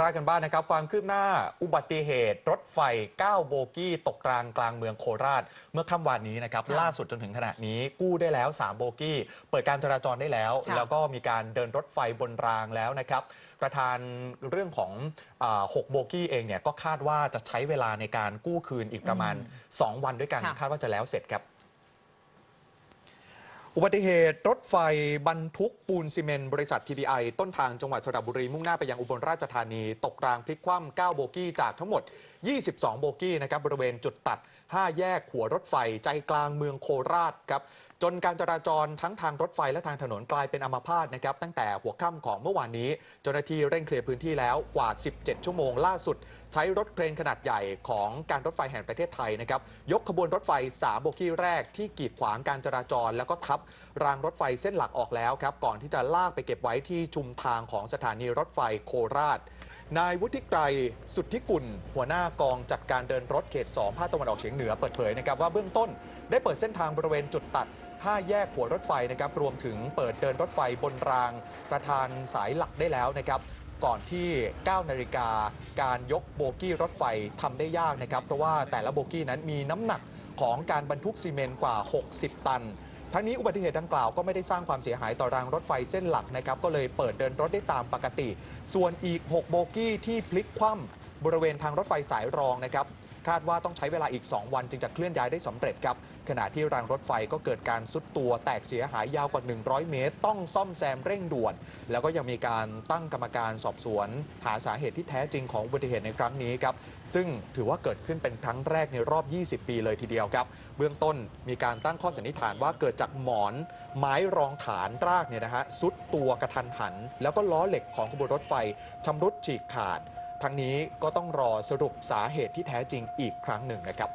รายกันบ้านนะครับ ความคืบหน้าอุบัติเหตุ รถไฟ 9 โบกี้ตกกลางกลางเมืองโคราช เมื่อค่ำวานนี้นะครับค่ะล่าสุดจนถึงขณะนี้กู้ได้แล้ว 3 โบกี้ เปิดการจราจรได้แล้วค่ะแล้วก็มีการเดินรถไฟบนรางแล้วนะครับประธานเรื่องของอา6โบกี้เองเนี่ยก็คาดว่าจะใช้เวลาในการกู้คืนอีกประมาณ 2 วันด้วยกันค่ะคาดว่าจะแล้วเสร็จครับ อุบัติเหตุรถไฟบรรทุกปูนซีเมนต์บริษัท TDI ต้นทางจังหวัดสระบุรี มุ่งหน้าไปยังอุบลราชธานี ตกรางพลิกคว่ำ9โบกี้จากทั้งหมด 22 โบกี้นะครับบริเวณจุดตัด 5 แยกหัวรถไฟใจกลางเมืองโคราชครับจนการจราจรทั้งทางรถไฟและทางถนนกลายเป็นอัมพาตนะครับตั้งแต่หัวค่ำของเมื่อวานนี้ เจ้าหน้าที่เร่งเคลียร์พื้นที่แล้วกว่า 17 ชั่วโมงล่าสุด ใช้รถเครนขนาดใหญ่ของการรถไฟแห่งประเทศไทยนะครับยกขบวนรถไฟ3โบกี้แรกที่กีดขวางการจราจรแล้วก็ทับรางรถไฟเส้นหลักออกแล้วครับ ก่อนที่จะลากไปเก็บไว้ที่ชุมทางของสถานีรถไฟโคราช นายวุฒิไกรสุทธิกุล หัวหน้ากองจัดการเดินรถเขต 2 ภาคตะวันออกเฉียงเหนือเปิดเผยนะครับว่าเบื้องต้นได้เปิดเส้นทางบริเวณจุดตัด5แยกหัวรถไฟนะครับรวมถึงเปิดเดินรถไฟบนรางประธานสายหลักได้แล้วนะครับก่อนที่ 9 นาฬิกา การยกโบกี้รถไฟทำได้ยากนะครับ เพราะว่าแต่ละโบกี้นั้นมีน้ำหนักของการบรรทุกซีเมนต์กว่า 60 ตัน ทั้งนี้อุบัติเหตุดังกล่าวก็ไม่ได้สร้างความเสียหายต่อรางรถไฟเส้นหลักนะครับก็เลยเปิดเดินรถได้ตามปกติ ส่วนอีก 6 โบกี้ที่พลิกคว่ำบริเวณทางรถไฟสายรองนะครับ คาดว่าต้องใช้เวลาอีก 2 วันจึงจะเคลื่อนย้ายได้สำเร็จครับ ขณะที่รางรถไฟก็เกิดการซุดตัวแตกเสียหายยาวกว่า 100 เมตร ต้องซ่อมแซมเร่งด่วน แล้วก็ยังมีการตั้งกรรมการสอบสวน หาสาเหตุที่แท้จริงของอุบัติเหตุในครั้งนี้ครับ ซึ่งถือว่าเกิดขึ้นเป็นครั้งแรกในรอบ 20 ปีเลยทีเดียวครับ เบื้องต้นมีการตั้งข้อสันนิษฐานว่าเกิดจากหมอน ไม้รองฐานรากเนี่ยนะฮะซุดตัวกระทันหัน แล้วก็ล้อเหล็กของขบวนรถไฟชำรุดฉีกขาด ทั้งนี้ก็ต้องรอสรุปสาเหตุที่แท้จริงอีกครั้งหนึ่งนะครับ